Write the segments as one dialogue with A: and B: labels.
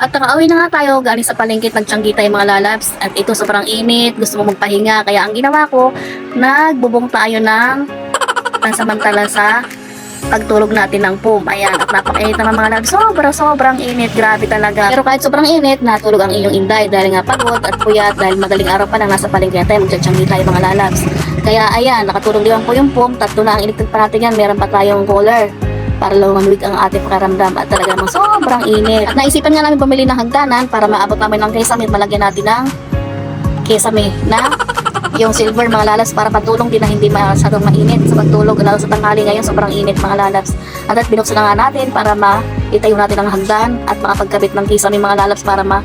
A: At nakauwi na nga tayo, galing sa palengke, nagtiyanggi tayo mga lalabs. At ito sobrang init, gusto mo magpahinga. Kaya ang ginawa ko, nagbubong tayo ng pansamantala sa pagtulog natin ng POM. Ayan, at napakainit naman mga labs. Sobrang, sobrang init. Grabe talaga. Pero kahit sobrang init, natulog ang inyong inday dahil nga pagod at puyat dahil madaling araw pa lang nasa palengke tayo. Magtsatsyanggi tayo mga lalabs. Kaya ayan, nakatulog din po yung POM. Tatlo na ang electric pa natin yan. Meron pa tayong cooler para lumamig ang ating pakaramdam at talaga namang sobrang init. At naisipan nga namin bumili ng hagdanan para maabot namin ng kesame, malagyan natin ng kesame na yung silver mga lalas para patulong din na hindi masyadong mainit. Sa pagtulog lalo sa tanghali ngayon sobrang init mga lalas. At at binuksan na nga natin para maitayo natin ang hagdan at makapagkabit ng kisame mga lalas para ma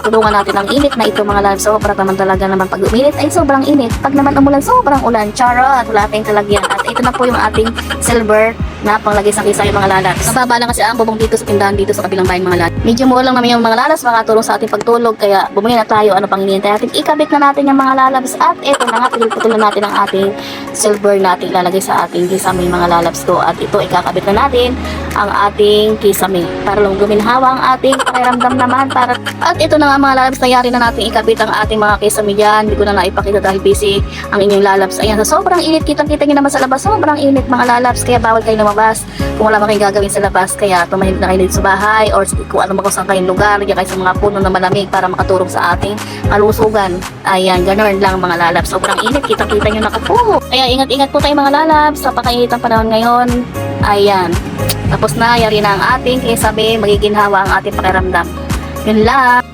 A: tulungan natin ang init na ito mga lalas. Sobra naman talaga naman pag uminit ay sobrang init. Pag naman umulan sobrang ulan. Charot wala tayong kalagyan at ito na po yung ating silver na panglagay sa kisame mga lalas mababa lang kasi ang bubong dito sa tindahan dito sa kabilang bahay mga lalas medyo mura lang naman yung mga lalas makatulong sa ating pagtulog kaya bumili na tayo ano pang hinihintay natin. Ikabit na natin yung mga lalabs at ito na nga pinagputulan natin ang ating silver na ating ilalagay sa ating kisame mga lalabs ko. At ito ikakabit na natin ang ating kisame. Para lang guminhawa ang ating pakiramdam naman para at ito na nga mga lalabs nangyari na natin ikabit ang ating mga kisame dyan. Hindi ko na naipakita dahil busy ang inyong lalabs. Ayan sa sobrang init kitang kita nyo naman sa labas sobrang init mga lalabs. Kaya bawal kayo lumabas. Kung wala man gagawin sa labas kaya tumahimik na kayo sa bahay or kung ano saan kayong lugar diyan kayo sa mga puno na malamig para makatulong sa ating kalusugan. Ayan ganun lang mga lalabs sobrang init kitang kita nyo na po. Kaya ingat-ingat po tayo mga lalabs sa pakainit ng panahon ngayon. Ayan tapos na, yari na ang ating kisabi, magiginhawa ang ating pakiramdam. Yun lang.